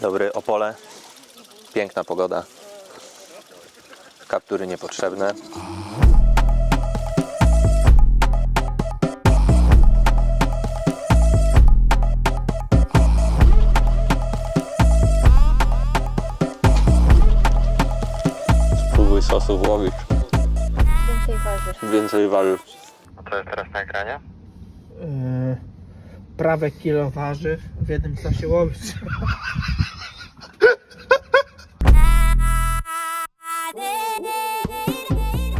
Dobry Opole. Piękna pogoda. Kaptury niepotrzebne. Spróbuj sosu włowić. Więcej warzyw. Więcej warzyw. To jest teraz na ekranie? Yy, prawe kilo warzyw w jednym czasie łowić.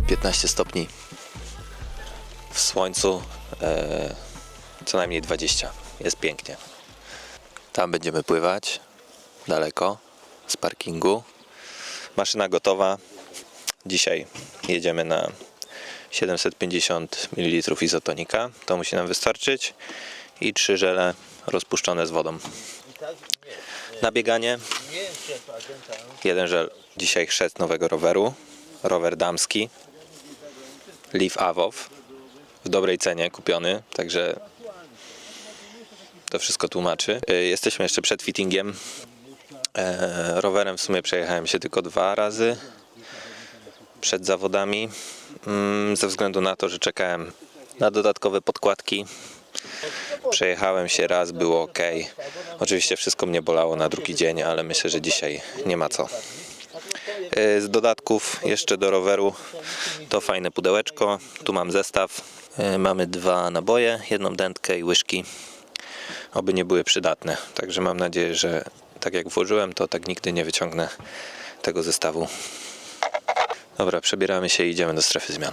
15 stopni w słońcu, e, co najmniej 20. Jest pięknie. Tam będziemy pływać daleko z parkingu. Maszyna gotowa. Dzisiaj jedziemy na 750 ml izotonika. To musi nam wystarczyć. I trzy żele rozpuszczone z wodą. Na bieganie jeden żel. Dzisiaj chrzest nowego roweru. Rower damski. Leaf Avow w dobrej cenie kupiony, także to wszystko tłumaczy. Y, Jesteśmy jeszcze przed fittingiem. E, rowerem w sumie przejechałem się tylko dwa razy przed zawodami, mm, ze względu na to, że czekałem na dodatkowe podkładki. Przejechałem się raz, było ok. Oczywiście wszystko mnie bolało na drugi dzień, ale myślę, że dzisiaj nie ma co. E, Z dodatków jeszcze do roweru to fajne pudełeczko. Tu mam zestaw. E, Mamy dwa naboje, jedną dętkę i łyżki. Oby nie były przydatne. Także mam nadzieję, że tak jak włożyłem, to tak nigdy nie wyciągnę tego zestawu. Dobra, przebieramy się i idziemy do strefy zmian.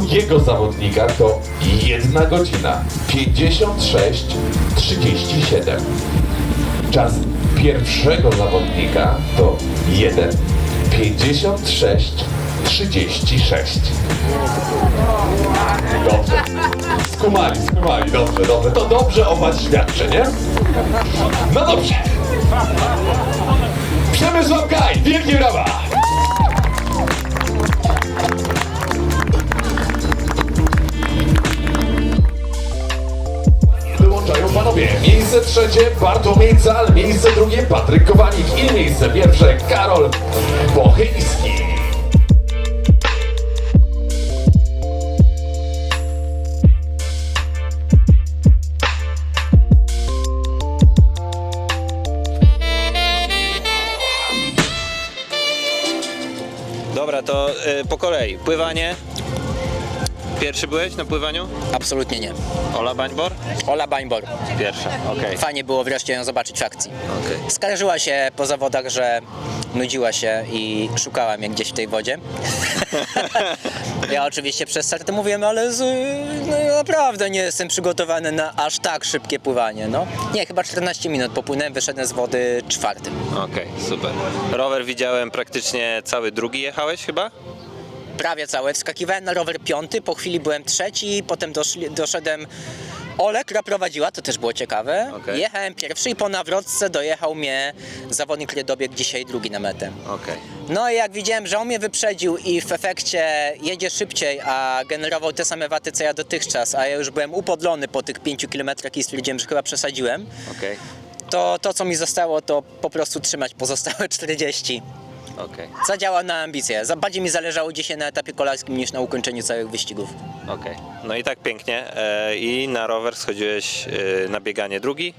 drugiego zawodnika to 1 godzina 56-37. Czas pierwszego zawodnika to 1 56-36. Dobrze. Skumali, skumali, dobrze, dobrze. To dobrze o was świadczy, nie? No dobrze. Przemysław Kaj, wielkie brawa! Miejsce trzecie Bartłomiej Cal, miejsce drugie Patryk Kowanik i miejsce pierwsze Karol Bochyński. to y, po kolei. Pływanie. Pierwszy byłeś na pływaniu? Absolutnie nie. Ola Bańbor? Ola Bańbor. Pierwsza, okej. Fajnie było wreszcie ją zobaczyć w akcji. Okej. Skarżyła się po zawodach, że nudziła się i szukała mnie gdzieś w tej wodzie. ja oczywiście przez start mówiłem, ale z, no, naprawdę nie jestem przygotowany na aż tak szybkie pływanie. No. Nie, chyba 14 minut popłynąłem, wyszedłem z wody czwartym. Okej, super. Rower widziałem praktycznie cały drugi jechałeś chyba? Prawie całe. Wskakiwałem na rower piąty, po chwili byłem trzeci, potem doszli, doszedłem Ole, która prowadziła, to też było ciekawe. Okej. Jechałem pierwszy i po nawrotce dojechał mnie zawodnik, który dobiegł dzisiaj drugi na metę. Okej. No i jak widziałem, że on mnie wyprzedził i w efekcie jedzie szybciej, a generował te same waty co ja dotychczas, a ja już byłem upodlony po tych 5 kilometrach i stwierdziłem, że chyba przesadziłem, Okej. to to co mi zostało to po prostu trzymać pozostałe 40. Okej. Zadziała na ambicje. Za- Bardziej mi zależało dzisiaj na etapie kolarskim niż na ukończeniu całych wyścigów. Okej. No i tak pięknie. E, I na rower schodziłeś e, na bieganie drugi.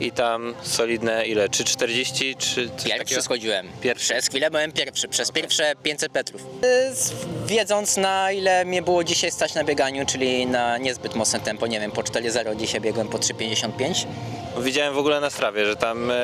I tam solidne ile? Czy 40, czy coś Pierwszy takiego? schodziłem. Pierwszy. Przez chwilę byłem pierwszy, przez pierwsze 500 metrów. Y, z- Wiedząc na ile mnie było dzisiaj stać na bieganiu, czyli na niezbyt mocne tempo, nie wiem, po 4.0 dzisiaj biegłem po 3.55. Widziałem w ogóle na strawie, że tam e,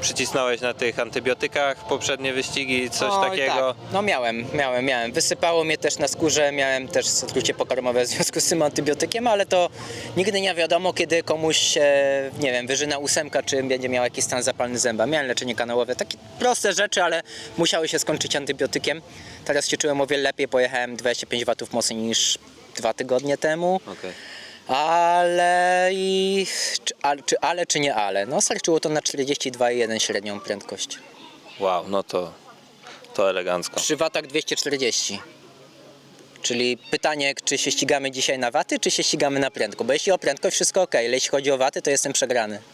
przycisnąłeś na tych antybiotykach poprzednie wyścigi, coś Oj, takiego. Tak. No miałem, miałem, miałem. Wysypało mnie też na skórze, miałem też zatrucie pokarmowe w związku z tym antybiotykiem, ale to nigdy nie wiadomo, kiedy komuś, e, nie wiem, wyżyna ósemka, czy będzie miał jakiś stan zapalny zęba. Miałem leczenie kanałowe, takie proste rzeczy, ale musiały się skończyć antybiotykiem. Teraz się czułem o wiele lepiej, pojechałem 25 watów mocniej niż dwa tygodnie temu. Okej. Ale i. Czy, ale, czy, ale czy nie ale? No, starczyło to na 42,1 średnią prędkość. Wow, no to, to elegancko. Przy watach 240. Czyli pytanie, czy się ścigamy dzisiaj na waty, czy się ścigamy na prędko? Bo jeśli o prędkość, wszystko ok, ale jeśli chodzi o waty, to jestem przegrany.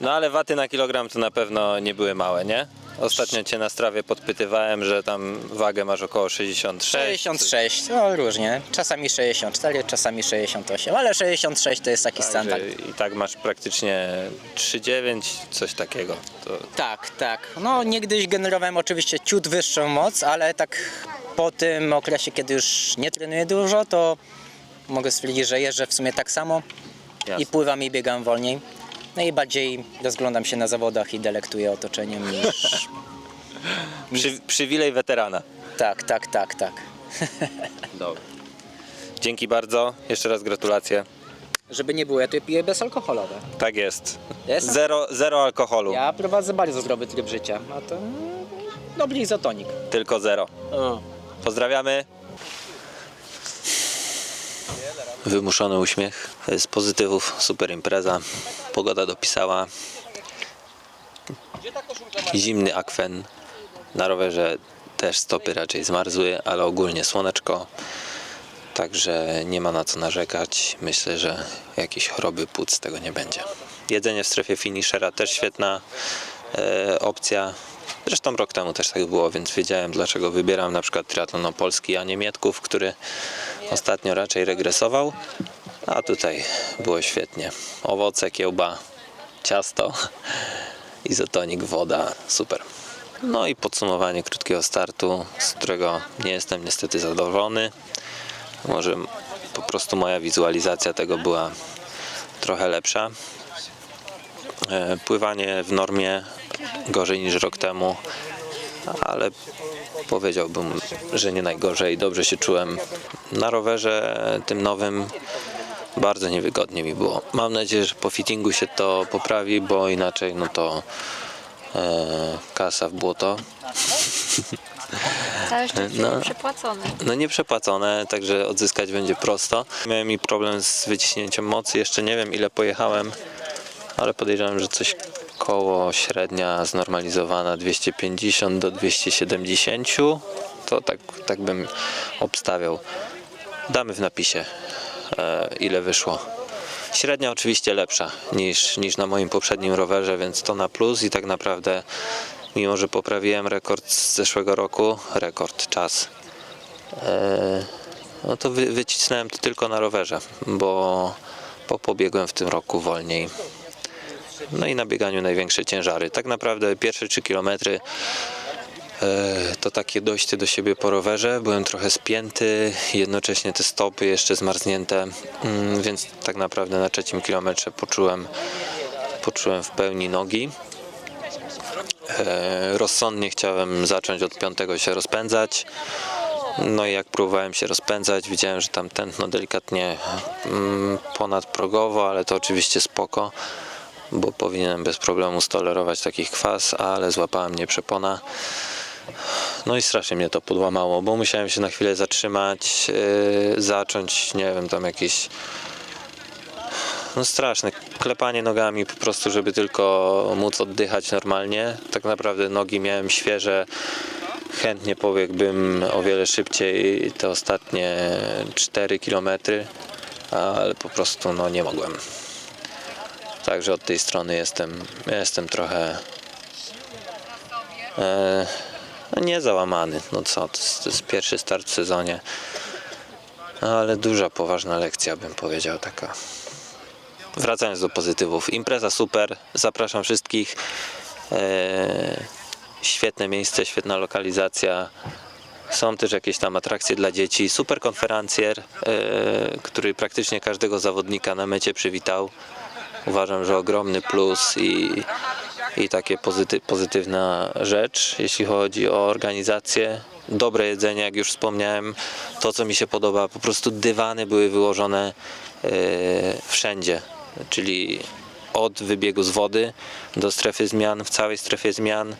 No ale waty na kilogram to na pewno nie były małe, nie? Ostatnio cię na strawie podpytywałem, że tam wagę masz około 66. 66, no różnie. Czasami 64, czasami 68, ale 66 to jest taki standard. I tak masz praktycznie 3,9, coś takiego. To Tak, tak. No niegdyś generowałem oczywiście ciut wyższą moc, ale tak po tym okresie, kiedy już nie trenuję dużo, to mogę stwierdzić, że jeżdżę w sumie tak samo jasne. i pływam i biegam wolniej. No i bardziej rozglądam się na zawodach i delektuję otoczeniem niż... Przy, przywilej weterana. tak, tak, tak, tak. Dobra. Dzięki bardzo. Jeszcze raz gratulacje. Żeby nie było, ja tu piję bezalkoholowe. Tak jest. Zero, zero alkoholu. Ja prowadzę bardzo zdrowy tryb życia, a to dobry izotonik. Tylko zero. Pozdrawiamy. Wymuszony uśmiech z pozytywów, super impreza. Pogoda dopisała. Zimny akwen. Na rowerze też stopy raczej zmarzły, ale ogólnie słoneczko. Także nie ma na co narzekać. Myślę, że jakieś choroby płuc z tego nie będzie. Jedzenie w strefie finishera też świetna e, opcja. Zresztą rok temu też tak było, więc wiedziałem dlaczego wybieram na przykład triatlon opolski, a nie Mietków, który ostatnio raczej regresował. A tutaj było świetnie. Owoce, kiełba, ciasto, izotonik, woda, super. No i podsumowanie krótkiego startu, z którego nie jestem niestety zadowolony. Może po prostu moja wizualizacja tego była trochę lepsza. E, Pływanie w normie gorzej niż rok temu, ale powiedziałbym, że nie najgorzej. Dobrze się czułem. Na rowerze tym nowym bardzo niewygodnie mi było. Mam nadzieję, że po fittingu się to poprawi, bo inaczej no to e, kasa w błoto. Całe szczęście No. przepłacone. No nie przepłacone, także odzyskać będzie prosto. Miałem i problem z wyciśnięciem mocy, jeszcze nie wiem ile pojechałem, ale podejrzewam, że coś koło średnia znormalizowana 250 do 270, to tak, tak bym obstawiał. Damy w napisie e, ile wyszło. Średnia oczywiście lepsza niż, niż na moim poprzednim rowerze, więc to na plus i tak naprawdę mimo, że poprawiłem rekord z zeszłego roku, rekord, czas, e, no to wy, wycisnąłem to tylko na rowerze, bo, bo pobiegłem w tym roku wolniej. No i na bieganiu największe ciężary. Tak naprawdę pierwsze 3 km E, To takie dojście do siebie po rowerze. Byłem trochę spięty, jednocześnie te stopy jeszcze zmarznięte, mm, więc tak naprawdę na trzecim kilometrze poczułem, poczułem w pełni nogi. E, Rozsądnie chciałem zacząć od piątego się rozpędzać. No i jak próbowałem się rozpędzać, widziałem, że tam tętno delikatnie mm, ponadprogowo, ale to oczywiście spoko, bo powinienem bez problemu stolerować takich kwas, ale złapała mnie przepona. No i strasznie mnie to podłamało, bo musiałem się na chwilę zatrzymać, yy, zacząć, nie wiem, tam jakieś no straszne klepanie nogami po prostu, żeby tylko móc oddychać normalnie. Tak naprawdę nogi miałem świeże. Chętnie pobiegłbym o wiele szybciej te ostatnie 4 km, ale po prostu no nie mogłem. Także od tej strony jestem, jestem trochę e, no nie załamany. No co, to jest, to jest pierwszy start w sezonie. Ale duża, poważna lekcja bym powiedział taka. Wracając do pozytywów. Impreza super, zapraszam wszystkich. Eee, świetne miejsce, świetna lokalizacja. Są też jakieś tam atrakcje dla dzieci. Super konferencjer, eee, który praktycznie każdego zawodnika na mecie przywitał. Uważam, że ogromny plus i, i takie pozyty, pozytywna rzecz, jeśli chodzi o organizację. Dobre jedzenie, jak już wspomniałem. To, co mi się podoba, po prostu dywany były wyłożone e, wszędzie, czyli od wybiegu z wody do strefy zmian, w całej strefie zmian,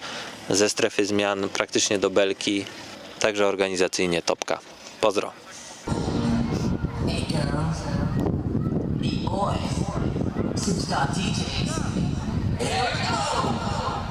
ze strefy zmian praktycznie do belki. Także organizacyjnie topka. Pozdro. Hey girls, boys, Superstar DJs.